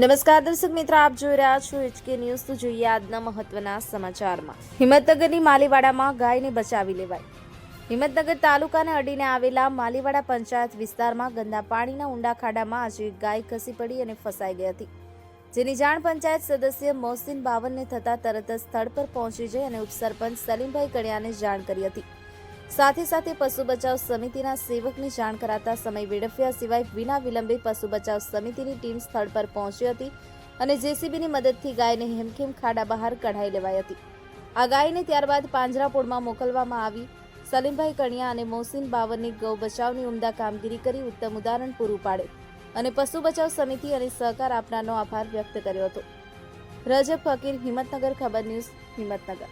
નમસ્કાર, દર્શક મિત્રો, આપ જોઈ રહ્યા છો એચકે ન્યૂઝ તો જોઈએ આજના મહત્વના સમાચારમાં. હિંમતનગરની માલીવાડામાં ગાયને બચાવી લેવાઈ. હિંમતનગર તાલુકાને અડીને આવેલા માલીવાડા પંચાયત વિસ્તારમાં ગંદા પાણીના ઊંડા ખાડામાં આજે ગાય ખસી પડી અને ફસાઈ ગઈ હતી. જેની જાણ પંચાયત સદસ્ય મોહસિન બાવનને થતાં તરત જ સ્થળ પર પહોંચી જઈ અને ઉપસરપંચ સલીમભાઈ કડિયાને જાણ કરી હતી. સાથે સાથે પશુ બચાવ સમિતિના સેવકની જાણ કરાતા સમય વેડફ્યા સિવાય વિના વિલંબે પશુ બચાવ સમિતિની ટીમ સ્થળ પર પહોંચી હતી અને જેસીબીની મદદથી ગાયને હેમખેમ ખાડા બહાર કઢાઈ લેવાઈ હતી. આ ગાયને ત્યારબાદ પાંજરાપોળમાં મોકલવામાં આવી સલીમભાઈ કણિયા અને મોહસિન બાવરની ગૌ બચાવની ઉમદા કામગીરી કરી ઉત્તમ ઉદાહરણ પૂરું પાડે અને પશુ બચાવ સમિતિ અને સહકાર આપનારનો આભાર વ્યક્ત કર્યો હતો. રજબ ફકીર, હિંમતનગર, ખબર ન્યૂઝ, હિંમતનગર.